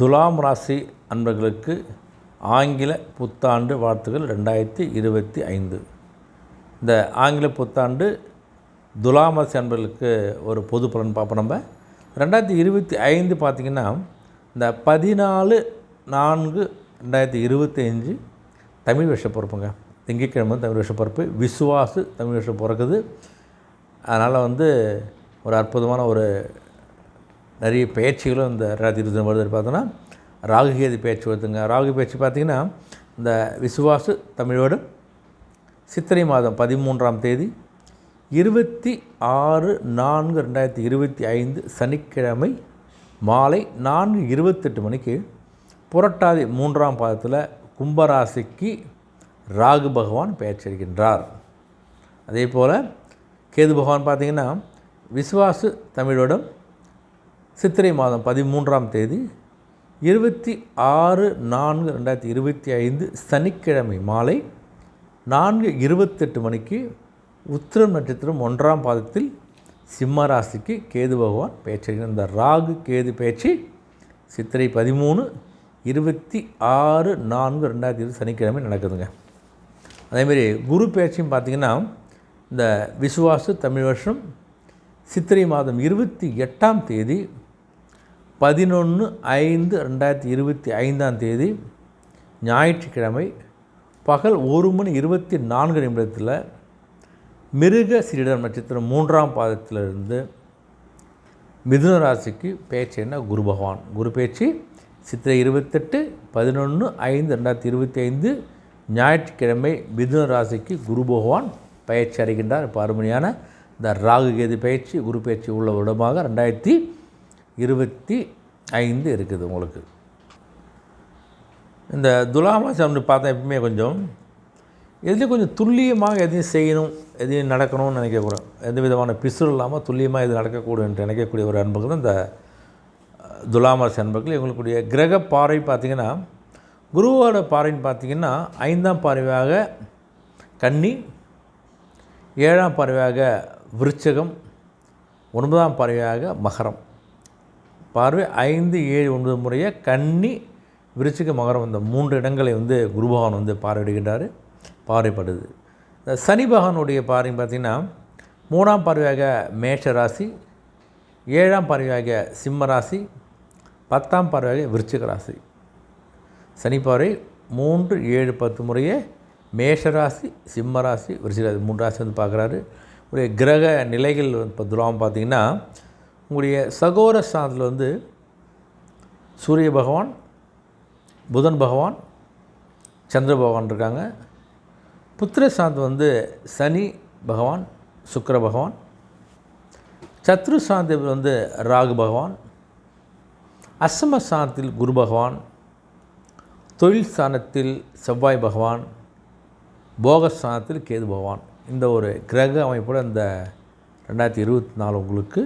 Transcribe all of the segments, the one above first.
துலாம் ராசி அன்பர்களுக்கு ஆங்கில புத்தாண்டு வாழ்த்துகள் ரெண்டாயிரத்தி இருபத்தி ஐந்து. இந்த ஆங்கில புத்தாண்டு துலாம் ராசி அன்பர்களுக்கு ஒரு பொது பலன் பார்ப்போம் நம்ம. ரெண்டாயிரத்தி இருபத்தி ஐந்து பார்த்திங்கன்னா இந்த பதினாலு நான்கு ரெண்டாயிரத்தி இருபத்தி அஞ்சு தமிழ் வருஷ பொறுப்புங்க. திங்கட்கிழமை தமிழ் வருஷ பிறப்பு விசுவாசு தமிழ் வருஷம் பிறக்குது. அதனால் வந்து ஒரு அற்புதமான ஒரு நிறைய பயிற்சிகளும் இந்த ரெண்டாயிரத்தி இருபத்தி வருது பார்த்தோன்னா ராகுகேது பயிற்சி வருதுங்க. ராகு பயிற்சி பார்த்திங்கன்னா இந்த விசுவாசு தமிழோடு சித்திரை மாதம் பதிமூன்றாம் தேதி இருபத்தி ஆறு நான்கு ரெண்டாயிரத்தி இருபத்தி ஐந்து சனிக்கிழமை மாலை நான்கு இருபத்தெட்டு மணிக்கு புரட்டாதி மூன்றாம் பாதத்தில் கும்பராசிக்கு ராகு பகவான் பெயர்ச்சிருக்கின்றார் அதே போல் கேது பகவான் பார்த்திங்கன்னா விசுவாசு தமிழோடும் சித்திரை மாதம் பதிமூன்றாம் தேதி இருபத்தி ஆறு நான்கு ரெண்டாயிரத்தி இருபத்தி ஐந்து சனிக்கிழமை மாலை நான்கு இருபத்தெட்டு மணிக்கு உத்திரம் நட்சத்திரம் ஒன்றாம் பாதத்தில் சிம்ம ராசிக்கு கேது பகவான் பேச்சு இந்த ராகு கேது பேச்சு சித்திரை பதிமூணு இருபத்தி ஆறு நான்கு ரெண்டாயிரத்தி இருபது சனிக்கிழமை நடக்குதுங்க. அதேமாரி குரு பேச்சையும் பார்த்திங்கன்னா இந்த விசுவாசு தமிழ் வருஷம் சித்திரை மாதம் இருபத்தி எட்டாம் தேதி பதினொன்று ஐந்து ரெண்டாயிரத்தி இருபத்தி ஐந்தாம் தேதி ஞாயிற்றுக்கிழமை பகல் ஒரு மணி இருபத்தி நான்கு நிமிடத்தில் மிருக சிறிடம் நட்சத்திரம் மூன்றாம் பாதத்திலிருந்து மிதுன ராசிக்கு பேச்சு என்ன? குரு பகவான். குரு பேச்சு சித்திரை இருபத்தெட்டு பதினொன்று ஐந்து ரெண்டாயிரத்தி இருபத்தி ஐந்து ஞாயிற்றுக்கிழமை மிதுன ராசிக்கு குரு பகவான் பயிற்சி அடைகின்றார். இப்போ அருமையான இந்த ராகு கேது பயிற்சி குரு பயிற்சி உள்ள விடமாக ரெண்டாயிரத்தி இருபத்தி ஐந்து இருக்குது உங்களுக்கு. இந்த துலாமாசம் பார்த்தா எப்பவுமே கொஞ்சம் எதுலேயும் கொஞ்சம் துல்லியமாக எதையும் செய்யணும் எதையும் நடக்கணும்னு நினைக்கக்கூடாது. எந்த விதமான பிசுறு இல்லாமல் துல்லியமாக இது நடக்கக்கூடும் என்று நினைக்கக்கூடிய ஒரு அன்புகள் தான் இந்த துலாமாசி அன்பர்கள் இவங்களுக்குடைய கிரக பாறை பார்த்திங்கன்னா குருவோட பாறைன்னு பார்த்திங்கன்னா ஐந்தாம் பார்வையாக கன்னி ஏழாம் பார்வையாக விருச்சகம் ஒன்பதாம் பார்வையாக மகரம். பார்வை ஐந்து ஏழு ஒன்பது முறையை கன்னி விருச்சிக மகரம் இந்த மூன்று இடங்களை வந்து குரு பகவான் வந்து பார்வையிடுகின்றார் பார்வைப்படுது. இந்த சனி பகவானுடைய பார்வை பார்த்திங்கன்னா மூணாம் பார்வையாக மேஷ ராசி ஏழாம் பார்வையாக சிம்ம ராசி பத்தாம் பார்வையாக விருச்சிக ராசி. சனி பார்வை மூன்று ஏழு பத்து முறையே மேஷராசி சிம்மராசி விருச்சிக ராசி மூன்று ராசி வந்து பார்க்குறாரு. உடைய கிரக நிலைகள் இப்போ துலாம் பார்த்திங்கன்னா உங்களுடைய சகோர ஸ்தானத்தில் வந்து சூரிய பகவான் புதன் பகவான் சந்திர பகவான் இருக்காங்க. புத்திர ஸ்தானத்தில் வந்து சனி பகவான் சுக்கர பகவான் சத்ரு ஸ்தானத்தில் வந்து ராகு பகவான் அசம ஸ்தானத்தில் குரு பகவான் தொழில் ஸ்தானத்தில் செவ்வாய் பகவான் போக ஸ்தானத்தில் கேது பகவான். இந்த ஒரு கிரக அமைப்போட இந்த ரெண்டாயிரத்தி இருபத்தி நாலு உங்களுக்கு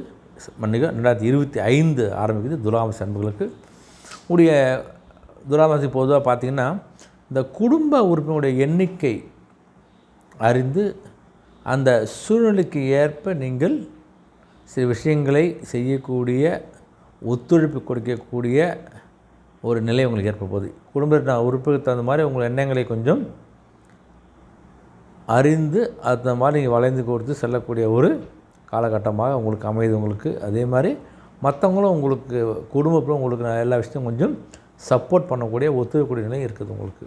மன்னிக்க ரெண்டாயிரத்தி இருபத்தி ஐந்து ஆரம்பிக்குது துலாமசி அன்புகளுக்கு. உடைய துலாமசி பொதுவாக பார்த்திங்கன்னா இந்த குடும்ப உறுப்பினுடைய எண்ணிக்கை அறிந்து அந்த சூழ்நிலைக்கு ஏற்ப நீங்கள் சில விஷயங்களை செய்யக்கூடிய ஒத்துழைப்பு கொடுக்கக்கூடிய ஒரு நிலை உங்களுக்கு ஏற்பட போகுது. குடும்பத்தின் உறுப்புக்கு தகுந்த மாதிரி உங்கள் எண்ணங்களை கொஞ்சம் அறிந்து அந்த மாதிரி நீங்கள் வளைந்து கொடுத்து செல்லக்கூடிய ஒரு காலகட்டமாக உங்களுக்கு அமையுது உங்களுக்கு. அதே மாதிரி மற்றவங்களும் உங்களுக்கு குடும்பத்தில் உங்களுக்கு எல்லா விஷயத்தையும் கொஞ்சம் சப்போர்ட் பண்ணக்கூடிய ஒத்துக்கக்கூடிய நிலை இருக்குது உங்களுக்கு.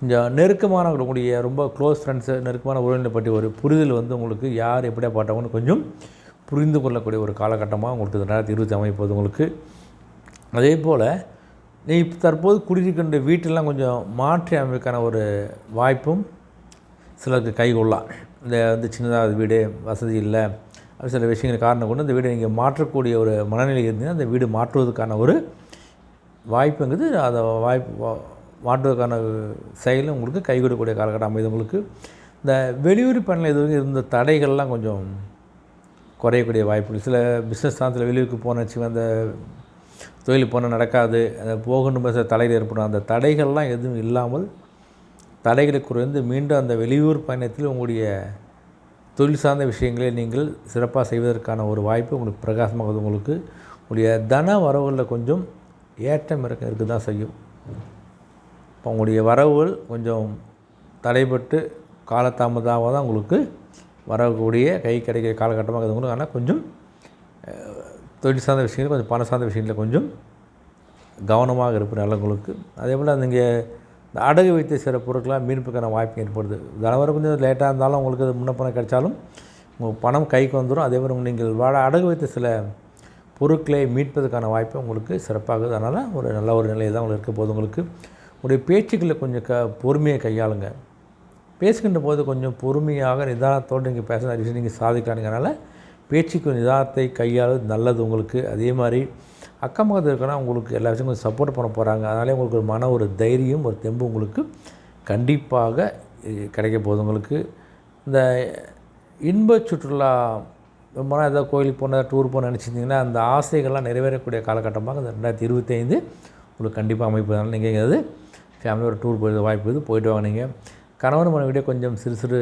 கொஞ்சம் நெருக்கமான கூடிய ரொம்ப க்ளோஸ் ஃப்ரெண்ட்ஸு நெருக்கமான உறவினை பற்றி ஒரு புரிதல் வந்து உங்களுக்கு யார் எப்படியா பாட்டவங்கன்னு கொஞ்சம் புரிந்து கொள்ளக்கூடிய ஒரு காலகட்டமாக உங்களுக்கு ரெண்டாயிரத்தி இருபத்தி அமைப்பது உங்களுக்கு. அதே போல் நீ தற்போது குடியிருக்கின்ற வீட்டெல்லாம் கொஞ்சம் மாற்றி அமைக்கான ஒரு வாய்ப்பும் சிலருக்கு கைகொள்ளலாம் இந்த வந்து சின்னதாக வீடு வசதி இல்லை. சில விஷயங்கள் காரணம் கொண்டு அந்த வீடை நீங்கள் மாற்றக்கூடிய ஒரு மனநிலை இருந்தீங்கன்னா அந்த வீடு மாற்றுவதற்கான ஒரு வாய்ப்புங்கிறது அதை வாய்ப்பு மாற்றுவதற்கான செயலும் உங்களுக்கு கை காலகட்டம் அமைது உங்களுக்கு. இந்த வெளியூர் பணியில் இது வரைக்கும் இருந்த தடைகள்லாம் கொஞ்சம் குறையக்கூடிய வாய்ப்புகள் சில பிஸ்னஸ் ஸ்தானத்தில் வெளியூருக்கு போன வச்சுக்கோங்க அந்த தொழில் போனால் நடக்காது அந்த போகணும் சில தடைகள் ஏற்படும். அந்த தடைகள்லாம் எதுவும் இல்லாமல் தடைகளை குறைந்து மீண்டும் அந்த வெளியூர் பயணத்தில் உங்களுடைய தொழில் சார்ந்த விஷயங்களை நீங்கள் சிறப்பாக செய்வதற்கான ஒரு வாய்ப்பு உங்களுக்கு பிரகாசமாகுது உங்களுக்கு. உங்களுடைய தன வரவுகளில் கொஞ்சம் ஏற்றம் இருக்க இருக்க தான் செய்யும். இப்போ உங்களுடைய வரவுகள் கொஞ்சம் தடைபட்டு காலதாமதமாக தான் உங்களுக்கு வரக்கூடிய கை கிடைக்கிற காலகட்டமாக இருக்குது உங்களுக்கு. ஆனால் கொஞ்சம் தொழில் சார்ந்த விஷயங்கள் கொஞ்சம் பணம் சார்ந்த விஷயங்களில் கொஞ்சம் கவனமாக இருப்பது நல்லவங்களுக்கு அதே போல் நீங்கள் இந்த அடகு வைத்த சில பொருட்களாக மீட்புக்கான வாய்ப்பு ஏற்படுது. இதனால் கொஞ்சம் லேட்டாக இருந்தாலும் உங்களுக்கு அது முன்னப்பணம் கிடைச்சாலும் உங்கள் பணம் கைக்கு வந்துடும் அதே போல் நீங்கள் வாழ அடகு வைத்த சில பொருட்களை மீட்பதற்கான வாய்ப்பு உங்களுக்கு சிறப்பாகுது. அதனால் ஒரு நல்ல ஒரு நிலையில் தான் உங்களுக்கு இருக்க போது உங்களுக்கு. உங்களுடைய பேச்சுக்களை கொஞ்சம் க பொறுமையை கையாளுங்க. பேசுகின்ற போது கொஞ்சம் பொறுமையாக நிதானத்தோடு நீங்கள் பேச நிறைய விஷயம் நீங்கள் சாதிக்கலாங்கிறனால பேச்சுக்கு நிதானத்தை கையாளுவது நல்லது உங்களுக்கு. அதே மாதிரி அக்கம் பக்கத்தில் இருக்கனா உங்களுக்கு எல்லா விஷயம் கொஞ்சம் சப்போர்ட் பண்ண போகிறாங்க அதனாலே உங்களுக்கு ஒரு மன ஒரு தைரியம் ஒரு தெம்பு உங்களுக்கு கண்டிப்பாக கிடைக்க போகுது உங்களுக்கு. இந்த இன்ப சுற்றுலா ரொம்ப நாள் ஏதாவது கோயிலுக்கு போன டூர் போன நினச்சிருந்தீங்கன்னா அந்த ஆசைகள்லாம் நிறைவேறக்கூடிய காலகட்டமாக இந்த ரெண்டாயிரத்தி இருபத்தைந்து உங்களுக்கு கண்டிப்பாக அமைப்பதனால நீங்கள் எங்கேயாவது ஃபேமிலி ஒரு டூர் போய் வாய்ப்பு இது போயிட்டு வாங்க நீங்கள் கணவன் மனைவிட கொஞ்சம் சிறு சிறு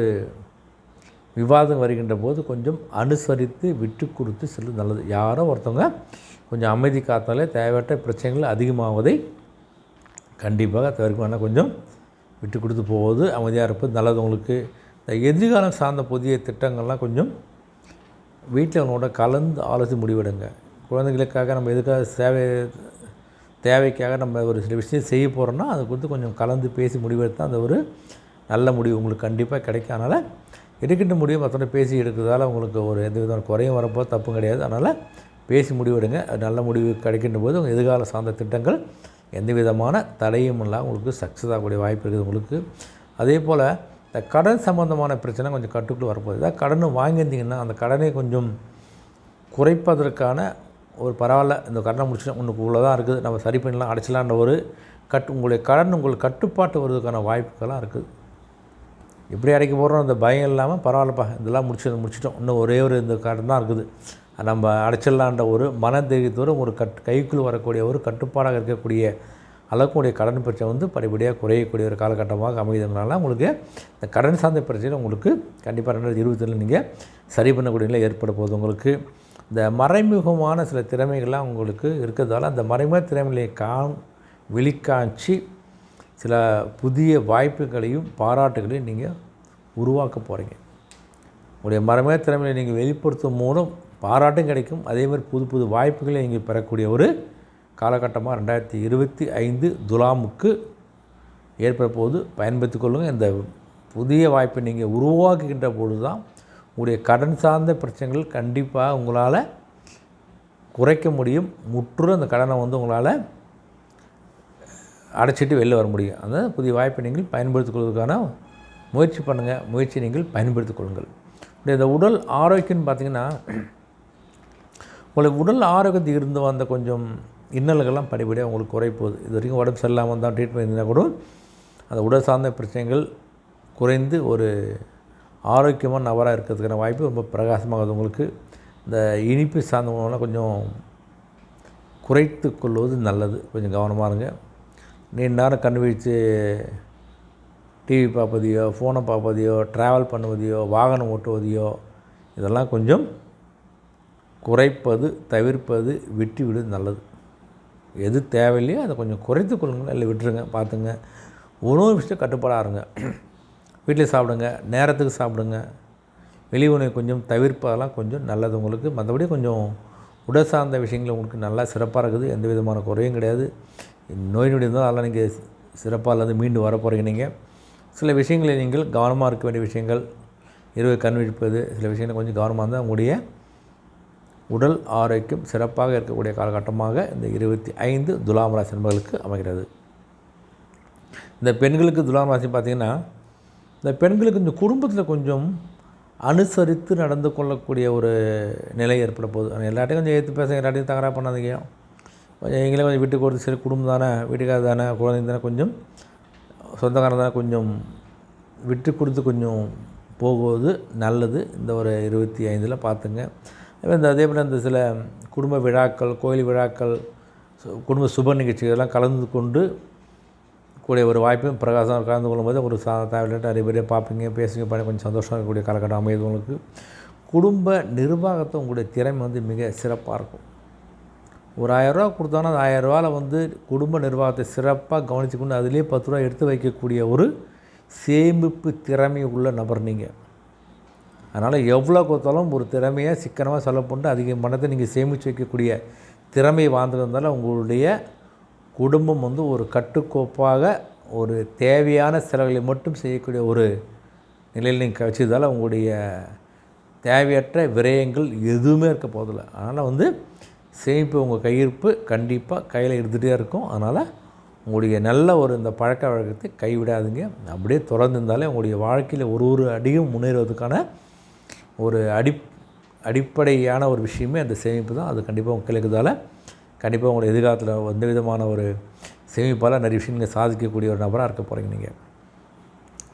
விவாதம் வருகின்ற போது கொஞ்சம் அனுசரித்து விட்டு கொடுத்து செல்வது நல்லது. யாரோ ஒருத்தவங்க கொஞ்சம் அமைதி காத்தாலே தேவையற்ற பிரச்சனைகள் அதிகமாவதை கண்டிப்பாக தவிர்க்க வேணால் கொஞ்சம் விட்டு கொடுத்து போவது அமைதியாக இருப்பது நல்லது உங்களுக்கு. இந்த எதிர்காலம் சார்ந்த புதிய திட்டங்கள்லாம் கொஞ்சம் வீட்டில் அவனோட கலந்து ஆலோசி முடிவெடுங்க. குழந்தைகளுக்காக நம்ம எதுக்காக சேவை தேவைக்காக நம்ம ஒரு சில விஷயம் செய்ய போகிறோம்னா அது குறித்து கொஞ்சம் கலந்து பேசி முடிவெடுத்தால் அந்த ஒரு நல்ல முடிவு உங்களுக்கு கண்டிப்பாக கிடைக்கும். அதனால் எடுக்கின்ற முடிவு மற்றவங்க பேசி எடுக்கிறதால உங்களுக்கு ஒரு எந்த விதமான குறையும் வரப்போ தப்பும் கிடையாது. அதனால் பேசி முடிவெடுங்க. அது நல்ல முடிவு கிடைக்கின்ற போது உங்கள் எதிர்கால சார்ந்த திட்டங்கள் எந்த விதமான தடையும் இல்லாமல் உங்களுக்கு சக்ஸஸ் ஆகக்கூடிய வாய்ப்பு இருக்குது உங்களுக்கு. அதே போல் இந்த கடன் சம்மந்தமான பிரச்சனை கொஞ்சம் கட்டுக்குள்ளே வரப்போகுது. ஏதாவது கடன் வாங்கியிருந்தீங்கன்னா அந்த கடனை கொஞ்சம் குறைப்பதற்கான ஒரு பரவாயில்ல. இந்த கடனை முடிச்சுட்டு உனக்கு இவ்வளோ தான் இருக்குது. நம்ம சரி பண்ணலாம் அடைச்சலான்ற ஒரு கட் உங்களுடைய கடன் உங்கள் கட்டுப்பாட்டு வருவதற்கான வாய்ப்புகள்லாம் இருக்குது. எப்படி அடைக்க போகிறோம் அந்த பயம் இல்லாமல் பரவாயில்லப்பா இதெல்லாம் முடிச்சு முடிச்சிட்டோம். இன்னும் ஒரே ஒரு இந்த கடன் தான் இருக்குது. நம்ம அடைச்சிடலான்ற ஒரு மன தைரியத்தோடு ஒரு கட் கைக்குள் வரக்கூடிய ஒரு கட்டுப்பாடாக இருக்கக்கூடிய அளவுக்குடைய கடன் பிரச்சனை வந்து படிப்படியாக குறையக்கூடிய ஒரு காலகட்டமாக அமைதுனால உங்களுக்கு இந்த கடன் சார்ந்த பிரச்சனை உங்களுக்கு கண்டிப்பாக ரெண்டாயிரத்தி இருபத்தில் நீங்கள் சரி பண்ணக்கூடிய நிலை ஏற்பட போகுது உங்களுக்கு. இந்த மறைமுகமான சில திறமைகள்லாம் உங்களுக்கு இருக்கிறதால அந்த மறைமுக திறமைகளை காண் வெளிக்காட்சி சில புதிய வாய்ப்புகளையும் பாராட்டுகளையும் நீங்கள் உருவாக்க போகிறீங்க உங்களுடைய மறைமுக திறமையை நீங்கள் வெளிப்படுத்தும் மூலம் பாராட்டும் கிடைக்கும். அதே மாதிரி புது புது வாய்ப்புகளை இங்கே பெறக்கூடிய ஒரு காலகட்டமாக ரெண்டாயிரத்தி இருபத்தி ஐந்து துலாமுக்கு ஏற்பட போது பயன்படுத்தி கொள்ளுங்கள். இந்த புதிய வாய்ப்பை நீங்கள் உருவாக்குகின்ற பொழுது தான் உங்களுடைய கடன் சார்ந்த பிரச்சனைகள் கண்டிப்பாக உங்களால் குறைக்க முடியும். முற்றும் அந்த கடனை வந்து உங்களால் அடைச்சிட்டு வெளில வர முடியும். அந்த புதிய வாய்ப்பை நீங்கள் பயன்படுத்திக் கொள்வதற்கான முயற்சி பண்ணுங்கள். முயற்சி நீங்கள் பயன்படுத்திக் கொள்ளுங்கள். இப்படி இந்த உடல் ஆரோக்கியம்னு பார்த்திங்கன்னா உங்களுக்கு உடல் ஆரோக்கியத்தில் இருந்து வந்த கொஞ்சம் இன்னல்கள்லாம் படிப்படியாக உங்களுக்கு குறைப்போகுது. இது வரைக்கும் உடம்பு சரியில்லாமல் தான் ட்ரீட்மெண்ட் இருந்தால் கூட அந்த உடல் சார்ந்த பிரச்சனைகள் குறைந்து ஒரு ஆரோக்கியமான நபராக இருக்கிறதுக்கான வாய்ப்பு ரொம்ப பிரகாசமாகுது உங்களுக்கு இந்த இனிப்பு சார்ந்த உணவுலாம் கொஞ்சம் குறைத்து கொள்வது நல்லது. கொஞ்சம் கவனமாக இருங்க. நீண்ட நேரம் கண் வீழ்ச்சி டிவி பார்ப்பதையோ ஃபோனை பார்ப்பதையோ ட்ராவல் பண்ணுவதையோ வாகனம் ஓட்டுவதையோ இதெல்லாம் கொஞ்சம் குறைப்பது தவிர்ப்பது விட்டுவிடுவது நல்லது. எது தேவையில்லையோ அதை கொஞ்சம் குறைத்து கொள்ளுங்கள். இல்லை விட்டுருங்க பார்த்துங்க. உணவு விஷயத்தை கட்டுப்பாடாக இருங்க. வீட்டில் சாப்பிடுங்க நேரத்துக்கு சாப்பிடுங்க. வெளி உணவை கொஞ்சம் தவிர்ப்பதெல்லாம் கொஞ்சம் நல்லது உங்களுக்கு. மற்றபடி கொஞ்சம் உடல் சார்ந்த விஷயங்கள் உங்களுக்கு நல்லா சிறப்பாக இருக்குது. எந்த விதமான குறையும் கிடையாது. நோய் நொடி இருந்தால் அதெல்லாம் நீங்கள் சிறப்பாக இருந்து மீண்டு வர போகிறீங்க நீங்கள். சில விஷயங்களில் நீங்கள் கவனமாக இருக்க வேண்டிய விஷயங்கள் இரவு கண் விழிப்பது சில விஷயங்கள் கொஞ்சம் கவனமாக இருந்தால் உங்களுடைய உடல் ஆரோக்கியம் சிறப்பாக இருக்கக்கூடிய காலகட்டமாக இந்த இருபத்தி ஐந்து துலாம் ராசி நண்பர்களுக்கு அமைகிறது. இந்த பெண்களுக்கு துலாம் ராசி பார்த்திங்கன்னா இந்த பெண்களுக்கு இந்த குடும்பத்தில் கொஞ்சம் அனுசரித்து நடந்து கொள்ளக்கூடிய ஒரு நிலை ஏற்பட போகுது. ஆனால் எல்லாட்டையும் கொஞ்சம் ஏற்று பேச எல்லாட்டையும் தகராறு பண்ணாதீங்க. கொஞ்சம் எங்களே கொஞ்சம் வீட்டுக்கு ஒரு சரி குடும்பம் தானே வீட்டுக்காரர் தானே குழந்தைங்க தானே கொஞ்சம் சொந்தக்காரன் தானே கொஞ்சம் விட்டு கொடுத்து கொஞ்சம் போகுவது நல்லது. இந்த ஒரு இருபத்தி ஐந்தில் பார்த்துங்க. இந்த அதே போல் இந்த சில குடும்ப விழாக்கள் கோயில் விழாக்கள் சு- குடும்ப சுப நிகழ்ச்சிகள்லாம் கலந்து கொண்டு கூடிய ஒரு வாய்ப்பும் பிரகாசம் கலந்து கொள்ளும்போது ஒரு சா தேவையில்லாட்ட நிறைய பேரே பார்ப்பீங்க பேசுங்க பண்ணி கொஞ்சம் சந்தோஷமாக இருக்கக்கூடிய காலகட்டம் அமையுது உங்களுக்கு. குடும்ப நிர்வாகத்தை உங்களுடைய திறமை வந்து மிக சிறப்பாக இருக்கும். ஒரு ஆயரூவா கொடுத்தோன்னா அந்த ஆயரூவாவில் வந்து குடும்ப நிர்வாகத்தை சிறப்பாக கவனித்து கொண்டு அதிலே பத்து ரூபா எடுத்து வைக்கக்கூடிய ஒரு சேமிப்பு திறமை உள்ள நபர் நீங்கள் அதனால் எவ்வளோ கொடுத்தாலும் ஒரு திறமையை சிக்கனமாக செலவு பண்ணிட்டு அதிக மனத்தை நீங்கள் சேமித்து வைக்கக்கூடிய திறமை வாழ்ந்துருந்தாலும் உங்களுடைய குடும்பம் வந்து ஒரு கட்டுக்கோப்பாக ஒரு தேவையான செலவுகளை மட்டும் செய்யக்கூடிய ஒரு நிலையில் நீங்கள் வச்சதால் உங்களுடைய தேவையற்ற விரயங்கள் எதுவுமே இருக்க போதில்லை அதனால் வந்து சேமிப்பு உங்கள் கையிருப்பு கண்டிப்பாக கையில் இருந்துகிட்டே இருக்கும். அதனால் உங்களுடைய நல்ல ஒரு இந்த பழக்க வழக்கத்தை கைவிடாதீங்க. அப்படியே தொடர்ந்து இருந்தாலே உங்களுடைய வாழ்க்கையில் ஒரு ஒரு அடியும் முன்னேறுவதற்கான ஒரு அடி அடிப்படையான ஒரு விஷயமே அந்த சேமிப்பு தான். அது கண்டிப்பாக உங்கள் கிடைக்கிறதால கண்டிப்பாக உங்களுடைய எதிர்காலத்தில் எந்த விதமான ஒரு சேமிப்பால் நிறைய விஷயங்கள் சாதிக்கக்கூடிய ஒரு நபராக இருக்க போகிறீங்க நீங்கள்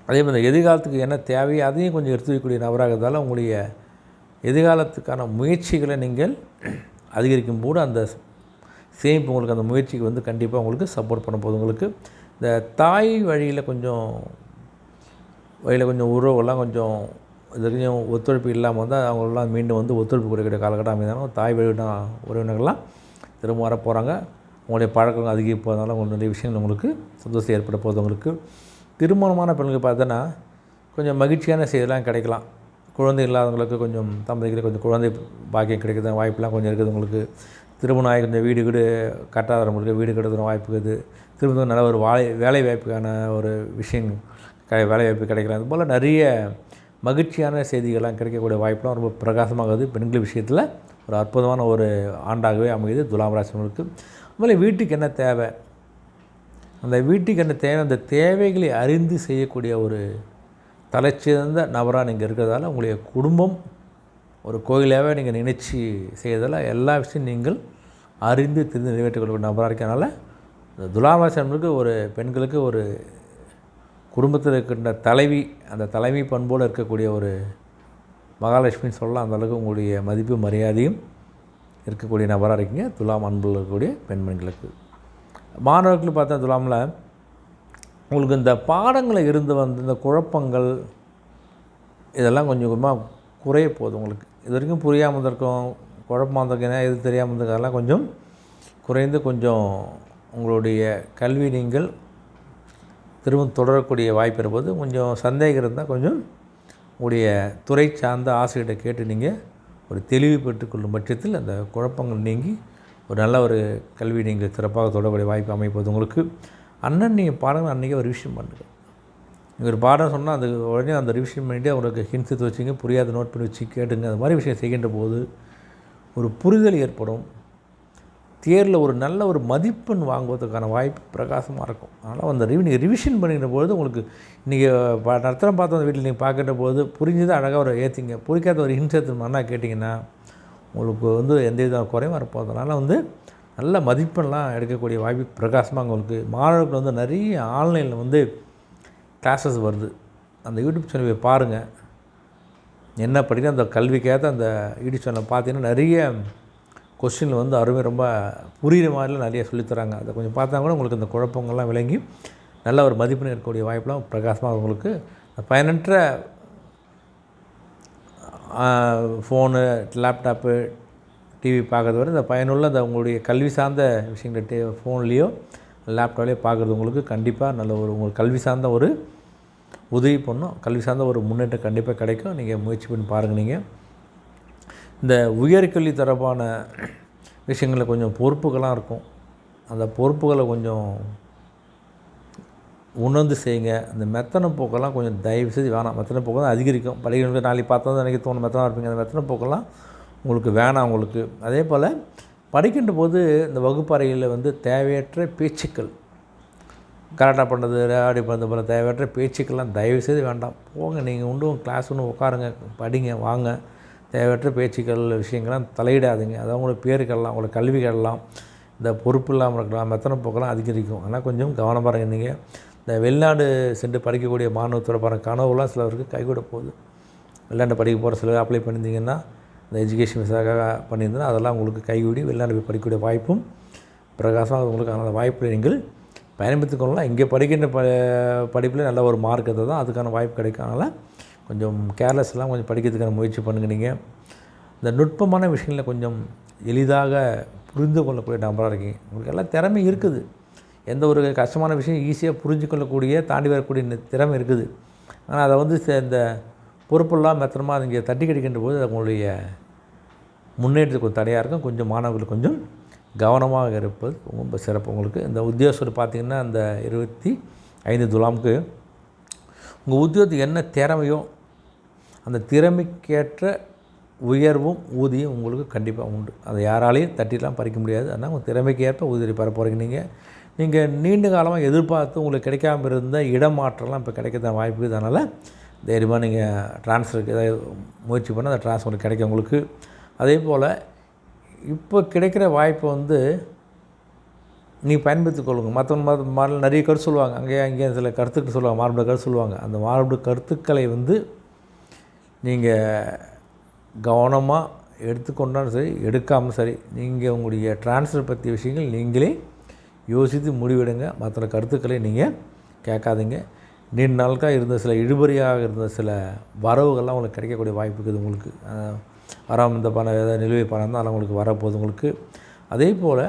அதே மாதிரி எதிர்காலத்துக்கு என்ன தேவையோ அதையும் கொஞ்சம் எடுத்து வைக்கக்கூடிய நபராக இருந்தாலும் உங்களுடைய எதிர்காலத்துக்கான முயற்சிகளை நீங்கள் அதிகரிக்கும் போது அந்த சேமிப்பு உங்களுக்கு அந்த முயற்சிக்கு வந்து கண்டிப்பாக உங்களுக்கு சப்போர்ட் பண்ண போது உங்களுக்கு இந்த தாய் வழியில் கொஞ்சம் வழியில் கொஞ்சம் உறவுகள்லாம் கொஞ்சம் இது வரைக்கும் ஒத்துழைப்பு இல்லாமல் வந்தால் அவங்களெல்லாம் மீண்டும் வந்து ஒத்துழைப்பு கொடுக்கக்கூடிய காலகட்டம் அமைந்தாலும் தாய் வழினா உறவினர்கள்லாம் திரும்ப வர போகிறாங்க உங்களுடைய பழக்கம் அதிகம் போகிறதுனால உங்களுக்கு நிறைய விஷயங்கள் உங்களுக்கு சந்தோஷம் ஏற்பட போகுது உங்களுக்கு. திருமணமான பெண்களுக்கு பார்த்தோன்னா கொஞ்சம் மகிழ்ச்சியான செய்திலாம் கிடைக்கலாம். குழந்தை இல்லாதவங்களுக்கு கொஞ்சம் தம்பதிகளுக்கு கொஞ்சம் குழந்தை பாக்கியம் கிடைக்கிற வாய்ப்புலாம் கொஞ்சம் இருக்குது உங்களுக்கு. திருமணம் ஆகி கொஞ்சம் வீடு வீடு கட்டாதவங்களுக்கு வீடு கிடைக்கிற வாய்ப்பு இருக்குது. திரும்ப நல்ல ஒரு வாழை வேலை வாய்ப்புக்கான ஒரு விஷயம் க வேலை வாய்ப்பு கிடைக்கலாம். அது போல் நிறைய மகிழ்ச்சியான செய்திகள்லாம் கிடைக்கக்கூடிய வாய்ப்புலாம் ரொம்ப பிரகாசமாகுது. பெண்கள் விஷயத்தில் ஒரு அற்புதமான ஒரு ஆண்டாகவே அமையுது. துலாம் ராசினர்களுக்கு அதுமாதிரி வீட்டுக்கு என்ன தேவை? அந்த வீட்டுக்கு என்ன தேவை? அந்த தேவைகளை அறிந்து செய்யக்கூடிய ஒரு தலைச்சிறந்த நபராக நீங்கள் இருக்கிறதால உங்களுடைய குடும்பம் ஒரு கோயிலாகவே நீங்கள் நினைச்சு செய்யறதால எல்லா விஷயம் நீங்கள் அறிந்து தெரிந்து நிறைவேற்றக்கூடிய நபராக இருக்கிறனால இந்த துலாமாசனுக்கு ஒரு பெண்களுக்கு ஒரு குடும்பத்தில் இருக்கின்ற தலைவி அந்த தலைவி பண்போடு இருக்கக்கூடிய ஒரு மகாலட்சுமின்னு சொல்லலாம். அந்தளவுக்கு உங்களுடைய மதிப்பு மரியாதையும் இருக்கக்கூடிய நபராக இருக்கீங்க. துலாம் அன்பில் இருக்கக்கூடிய பெண்மணிகளுக்கு. மாணவர்கள் பார்த்தா துலாமில் உங்களுக்கு இந்த பாடங்களில் இருந்து வந்த இந்த குழப்பங்கள் இதெல்லாம் கொஞ்சம் கொஞ்சமாக குறைய போகுது உங்களுக்கு. இது வரைக்கும் புரியாமல் இருந்திருக்கும் குழப்பமாக இருந்திருக்கேன் எது தெரியாமல் இருந்திருக்கெல்லாம் கொஞ்சம் குறைந்து கொஞ்சம் உங்களுடைய கல்வி நீங்கள் திரும்பவும் தொடரக்கூடிய வாய்ப்பு இருப்பது கொஞ்சம் சந்தேகம் இருந்தால் கொஞ்சம் உங்களுடைய துறை சார்ந்த ஆசிரியர்கிட்ட கேட்டு நீங்கள் ஒரு தெளிவு பெற்றுக்கொள்ளும் பட்சத்தில் அந்த குழப்பங்கள் நீங்கி ஒரு நல்ல ஒரு கல்வி நீங்கள் சிறப்பாக தொடரக்கூடிய வாய்ப்பு அமைப்பது உங்களுக்கு. அண்ணன் நீங்கள் பாடங்கள் அன்றைக்கே ஒரு ரிவிஷன் பண்ணுங்கள் நீங்கள் ஒரு பாடம் சொன்னால் அது உடனே அந்த ரிவிஷன் பண்ணிவிட்டு அவங்களுக்கு ஹின்ஸ் எடுத்து வச்சுங்க புரியாத நோட் பண்ணி வச்சு கேட்டுங்க. அது மாதிரி விஷயம் செய்கின்ற போது ஒரு புரிதல் ஏற்படும். தேரில் ஒரு நல்ல ஒரு மதிப்பெண் வாங்குவதற்கான வாய்ப்பு பிரகாசமாக இருக்கும். அதனால் அந்த ரிவி நீங்கள் ரிவிஷன் பண்ணிக்கிற பொழுது உங்களுக்கு நீங்கள் ப நடத்துகிற பார்த்து அந்த வீட்டில் நீங்கள் பார்க்குற போது புரிஞ்சுதான் அழகாக ஒரு ஏற்றிங்க புரிக்காத ஒரு ஹின்ஸ் மண்ணாக கேட்டிங்கன்னா உங்களுக்கு வந்து எந்த வித குறைவாக இருப்போம் அதனால் வந்து நல்ல மதிப்பெண்லாம் எடுக்கக்கூடிய வாய்ப்பு பிரகாசமாக உங்களுக்கு. மாணவர்கள் வந்து நிறைய ஆன்லைனில் வந்து கிளாஸஸ் வருது. அந்த யூடியூப் சேனல் போய் பாருங்கள் என்ன படிக்கணும் அந்த கல்விக்கேற்ற அந்த யூடியூப் சேனலை பார்த்தீங்கன்னா நிறைய கொஸ்டின் வந்து அருமை ரொம்ப புரிகிற மாதிரிலாம் நிறைய சொல்லித்தராங்க. அதை கொஞ்சம் பார்த்தா கூட உங்களுக்கு இந்த குழப்பங்கள்லாம் விளங்கி நல்ல ஒரு மதிப்பெண் இருக்கக்கூடிய வாய்ப்பெலாம் பிரகாசமாக உங்களுக்கு பயனற்ற ஃபோனு லேப்டாப்பு டிவி பார்க்கறது வரை இந்த பயனுள்ள இந்த உங்களுடைய கல்வி சார்ந்த விஷயங்கள் டே ஃபோன்லேயோ லேப்டாப்லேயோ பார்க்குறது உங்களுக்கு கண்டிப்பாக நல்ல ஒரு உங்களுக்கு கல்வி சார்ந்த ஒரு உதவி பண்ணும். கல்வி சார்ந்த ஒரு முன்னேற்றம் கண்டிப்பாக கிடைக்கும். நீங்கள் முயற்சி பண்ணி பாருங்கள் நீங்கள் இந்த உயர்கல்வி தொடர்பான விஷயங்களில் கொஞ்சம் பொறுப்புகளாக இருக்கும். அந்த பொறுப்புகளை கொஞ்சம் உணர்ந்து செய்யுங்க. அந்த மெத்தனை போக்கெல்லாம் கொஞ்சம் தயவு செய்து வேணாம். மெத்தனை போக்கு தான் அதிகரிக்கும். படிக்கிறவங்களுக்கு நாளைக்கு பார்த்தா தான் எனக்கு தோணும். மெத்தனாக இருப்பீங்க. அந்த மெத்தனை போக்கெல்லாம் உங்களுக்கு வேணாம் உங்களுக்கு. அதே போல் படிக்கின்ற போது இந்த வகுப்பறையில் வந்து தேவையற்ற பேச்சுக்கள். கரெக்டாக பண்ணுறது அப்படி பண்ணுறது போல் தேவையற்ற பேச்சுக்கள்லாம் தயவு செய்து வேண்டாம். போங்க. நீங்கள் உண்டு கிளாஸ் ஒன்று உட்காருங்க. படிங்க வாங்க. தேவையற்ற பேச்சுக்கள் விஷயங்கள்லாம் தலையிடாதீங்க. அது அவங்களோட பேருக்கெல்லாம் அவங்களோட கல்விகள்லாம் இந்த பொறுப்பு இல்லாமல் இருக்கலாம் மெத்தனை போக்கெல்லாம் அதிகரிக்கும். ஆனால் கொஞ்சம் கவனமாக இருங்க. நீங்கள் இந்த வெளிநாடு சென்று படிக்கக்கூடிய மாணவத்தோட பாருங்கள் கனவுலாம் சிலருக்கு கைகூட போகுது. வெளிநாடு படிக்க போகிற சிலர் அப்ளை பண்ணியிருந்தீங்கன்னா இந்த எஜுகேஷன் விசாக்காக பண்ணியிருந்தா அதெல்லாம் உங்களுக்கு கைகூடி வெளிநாடு போய் படிக்கக்கூடிய வாய்ப்பும் பிரகாசமாக உங்களுக்கு அதனால் வாய்ப்பை நீங்கள் பயன்படுத்திக்கொள்ளலாம் இங்கே படிக்கின்ற ப படிப்பில் நல்ல ஒரு மார்க் இருந்தால் தான் அதுக்கான வாய்ப்பு கிடைக்கும். அதனால் கொஞ்சம் கேர்லெஸ்லாம் கொஞ்சம் படிக்கிறதுக்கான முயற்சி பண்ணுங்க நீங்கள் இந்த நுட்பமான விஷயங்களில் கொஞ்சம் எளிதாக புரிந்து கொள்ளக்கூடிய நபராக இருக்கீங்க. உங்களுக்கு எல்லாம் திறமை இருக்குது. எந்த ஒரு கஷ்டமான விஷயம் ஈஸியாக புரிஞ்சு கொள்ளக்கூடிய தாண்டி வரக்கூடிய திறமை இருக்குது. ஆனால் அதை வந்து இந்த பொறுப்பெல்லாம் மெத்தனமாக அது இங்கே தட்டி கடிக்கின்ற போது அது உங்களுடைய முன்னேற்றத்துக்கு ஒரு தடையாக இருக்கும். கொஞ்சம் மாணவர்கள் கொஞ்சம் கவனமாக இருப்பது ரொம்ப சிறப்பு. உங்களுக்கு இந்த உத்தியோகத்தில் பார்த்திங்கன்னா அந்த இருபத்தி ஐந்து துலாமுக்கு உங்கள் உத்தியோகத்துக்கு என்ன திறமையோ அந்த திறமைக்கேற்ற உயர்வும் ஊதியம் உங்களுக்கு கண்டிப்பாக உண்டு. அதை யாராலையும் தட்டிலாம் பறிக்க முடியாது. அதனால் உங்கள் திறமைக்கு ஏற்ப ஊதியம் பெற போகிறீங்க நீங்கள் நீங்கள் நீண்ட காலமாக எதிர்பார்த்து உங்களுக்கு கிடைக்காம இருந்த இடமாற்றம்லாம் இப்போ கிடைக்க வாய்ப்பு இதனால் அதனால் தைரியமாக நீங்கள் டிரான்ஸ்ஃபருக்கு ஏதாவது முயற்சி பண்ணால் அந்த ட்ரான்ஸ்ஃபர் உங்களுக்கு கிடைக்கும் உங்களுக்கு. அதே போல் இப்போ கிடைக்கிற வாய்ப்பை வந்து நீங்கள் பயன்படுத்திக் கொள்ளுங்க. மற்றவங்க மற்ற மாடல் நிறைய கருத்து சொல்லுவாங்க. அங்கேயே அங்கேயே சில கருத்துக்கள் சொல்லுவாங்க. மாறுபட கருத்து சொல்லுவாங்க. அந்த மாறுபட கருத்துக்களை வந்து நீங்கள் கவனமாக எடுத்துக்கொண்டாலும் சரி எடுக்காமல் சரி நீங்கள் உங்களுடைய ட்ரான்ஸ்ஃபர் பற்றிய விஷயங்கள் நீங்களே யோசித்து முடிவெடுங்க. மற்ற கருத்துக்களை நீங்கள் கேட்காதீங்க. நீண்ட நாளுக்காக இருந்த சில இழுபறியாக இருந்த சில வரவுகள்லாம் உங்களுக்கு கிடைக்கக்கூடிய வாய்ப்பு இருக்குது உங்களுக்கு. வராமல் இந்த பணம் ஏதாவது நிலுவை பணம் தான் அதெல்லாம் உங்களுக்கு வரப்போகுது உங்களுக்கு. அதே போல்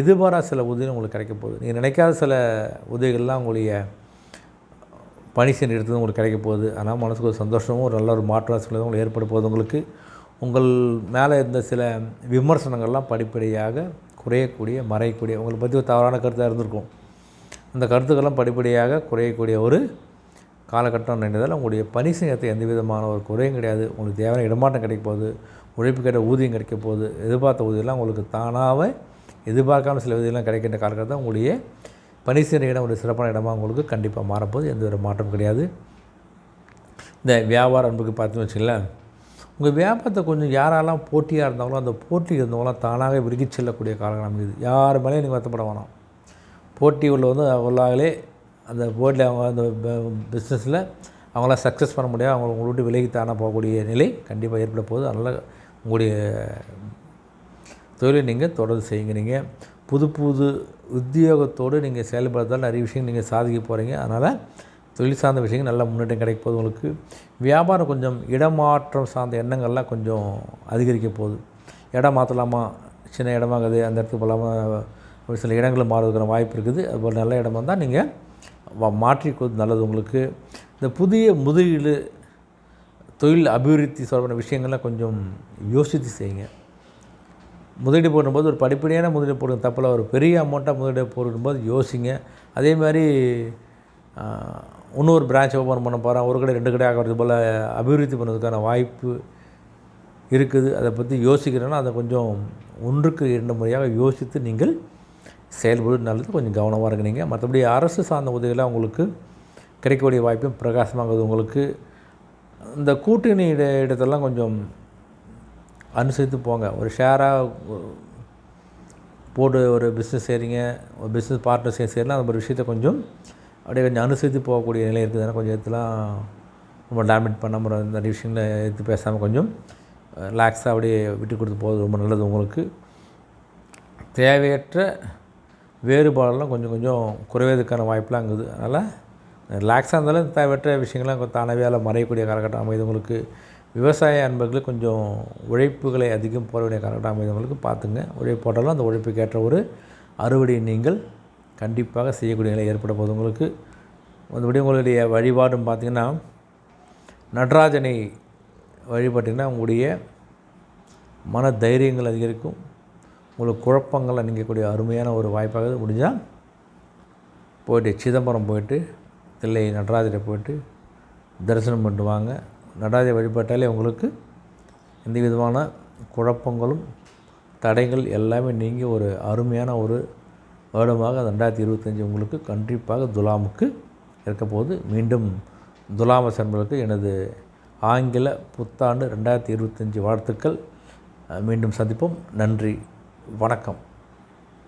எதிர்பாராத சில உதவிகள் உங்களுக்கு கிடைக்க போகுது. நீங்கள் நினைக்காத சில உதவிகள்லாம் உங்களுடைய பணி சென்று எடுத்தது உங்களுக்கு கிடைக்க போகுது. ஆனால் மனசுக்கு ஒரு சந்தோஷமும் ஒரு நல்ல ஒரு மாற்றம் சிலதும் உங்களுக்கு ஏற்பட போகுது உங்களுக்கு. உங்கள் மேலே இருந்த சில விமர்சனங்கள்லாம் படிப்படியாக குறையக்கூடிய மறையக்கூடிய உங்களை பற்றி ஒரு தவறான கருத்தாக இருந்திருக்கும். அந்த கருத்துக்கள்லாம் படிப்படியாக குறையக்கூடிய ஒரு காலகட்டம் நினைந்தால் உங்களுடைய பணி செய்யறது எந்த விதமான ஒரு குறையும் கிடையாது. உங்களுக்கு தேவையான இடமாட்டம் கிடைக்க போகுது. உழைப்பு கேட்ட ஊதியம் கிடைக்க போகுது. எதிர்பார்த்த ஊதியம்லாம் உங்களுக்கு தானாகவே எதிர்பார்க்காம சில விதியெல்லாம் கிடைக்கின்ற காலகட்டம் உங்களுடைய பணி செய்கிற இடம் ஒரு சிறப்பான இடமாக உங்களுக்கு கண்டிப்பாக மாறப்போகுது. எந்த ஒரு மாற்றம் கிடையாது. இந்த வியாபார அன்புக்கு பார்த்தீங்கன்னு வச்சுங்களேன் உங்கள் வியாபாரத்தை கொஞ்சம் யாரெல்லாம் போட்டியாக இருந்தாங்களோ அந்த போட்டி இருந்தவங்களாம் தானாக விருகிச் செல்லக்கூடிய காலகட்டம் இது யார் மேலேயும் நீங்கள் வருத்தப்பட வேணாம். போட்டி உள்ள வந்து உள்ளாகலே அந்த போட்டியில் அவங்க அந்த பிஸ்னஸில் அவங்களாம் சக்ஸஸ் பண்ண முடியாது. அவங்க உங்களை விட்டு விலகி தானே போகக்கூடிய நிலை கண்டிப்பாக ஏற்பட போகுது. அதனால் உங்களுடைய தொழிலை நீங்கள் தொடர்ந்து செய்யுங்க. நீங்கள் புது புது உத்தியோகத்தோடு நீங்கள் செயல்படுறதால் நிறைய விஷயங்கள் நீங்கள் சாதிக்க போகிறீங்க. அதனால் தொழில் சார்ந்த விஷயங்கள் நல்ல முன்னேற்றம் கிடைக்க போகுது உங்களுக்கு. வியாபாரம் கொஞ்சம் இடமாற்றம் சார்ந்த எண்ணங்கள்லாம் கொஞ்சம் அதிகரிக்க போகுது. இடம் மாற்றலாமா? சின்ன இடமாகுது அந்த இடத்துக்கு போகலாமா? ஒரு சில இடங்கள் மாறுவதற்கான வாய்ப்பு இருக்குது. அதுபோல் நல்ல இடமா இருந்தால் நீங்கள் வ- நல்லது உங்களுக்கு. இந்த புதிய முதலீடு தொழில் அபிவிருத்தி தொடர்பான விஷயங்கள்லாம் கொஞ்சம் யோசித்து செய்யுங்க. முதலீடு போடும்போது ஒரு படிப்படியான முதலீடு போடுங்க. தப்பில் ஒரு பெரிய அமௌண்ட்டாக முதலீடு போடும்போது யோசிங்க. அதே மாதிரி இன்னொரு பிரான்ச் ஓப்பன் பண்ண போகிறேன் ஒரு கடை ரெண்டு கடை ஆகிறது போல் அபிவிருத்தி பண்ணுறதுக்கான வாய்ப்பு இருக்குது. அதை பற்றி யோசிக்கிறேன்னா அதை கொஞ்சம் ஒன்றுக்கு இரண்டு முறையாக யோசித்து நீங்கள் செயல்படுவது நல்லது. கொஞ்சம் கவனமாக இருக்கிறீங்க மற்றபடி அரசு சார்ந்த உதவிகளாக உங்களுக்கு கிடைக்கக்கூடிய வாய்ப்பும் பிரகாசமாகுது உங்களுக்கு. இந்த கூட்டணி இட இடத்தெல்லாம் கொஞ்சம் அனுசரித்து போங்க. ஒரு ஷேராக போட்டு ஒரு பிஸ்னஸ் செய்கிறீங்க ஒரு பிஸ்னஸ் பார்ட்னர் சேர்ந்து செய்யலாம் அந்த ஒரு விஷயத்தை கொஞ்சம் அப்படியே கொஞ்சம் அனுசரித்து போகக்கூடிய நிலை இருக்குது. கொஞ்சம் எடுத்துலாம் ரொம்ப டேமேஜ் பண்ணாமல் இந்த விஷயங்களை எடுத்து பேசாமல் கொஞ்சம் ரிலாக்ஸாக அப்படியே விட்டு கொடுத்து போகிறது ரொம்ப நல்லது உங்களுக்கு. தேவையற்ற வேறுபாடெல்லாம் கொஞ்சம் கொஞ்சம் குறைவதற்கான வாய்ப்பெலாம் இருக்குது. அதனால் ரிலாக்ஸாக இருந்தாலும் தேவையற்ற விஷயங்கள்லாம் கொஞ்சம் அதில் மறையக்கூடிய காலகட்டம் அமைது உங்களுக்கு. விவசாய அன்பர்களுக்கு கொஞ்சம் உழைப்புகளை அதிகம் போட வேண்டிய காலகட்டம் அமைதவங்களுக்கு பார்த்துங்க. உழைப்பு போட்டாலும் அந்த உழைப்புக்கேற்ற ஒரு அறுவடையை நீங்கள் கண்டிப்பாக செய்யக்கூடிய நிலை ஏற்பட போது உங்களுக்கு மற்றபடி உங்களுடைய வழிபாடும் பார்த்திங்கன்னா நடராஜனை வழிபாட்டிங்கன்னா உங்களுடைய மன தைரியங்கள் அதிகரிக்கும். உங்களுக்கு குழப்பங்கள் நீங்கக்கூடிய அருமையான ஒரு வாய்ப்பாக முடிஞ்சால் போயிட்டு சிதம்பரம் போயிட்டு தில்லை நடராஜரை போயிட்டு தரிசனம் பண்ணிட்டு வாங்க. நடராஜரை வழிபட்டாலே உங்களுக்கு எந்த விதமான குழப்பங்களும் தடைகள் எல்லாமே நீங்கி ஒரு அருமையான ஒரு வருடமாக ரெண்டாயிரத்தி இருபத்தஞ்சி உங்களுக்கு கண்டிப்பாக துலாமுக்கு இருக்க போது மீண்டும் துலாம சன்பர்களுக்கு எனது ஆங்கில புத்தாண்டு ரெண்டாயிரத்தி இருபத்தஞ்சி வாழ்த்துக்கள். மீண்டும் சந்திப்போம். நன்றி. வணக்கம்.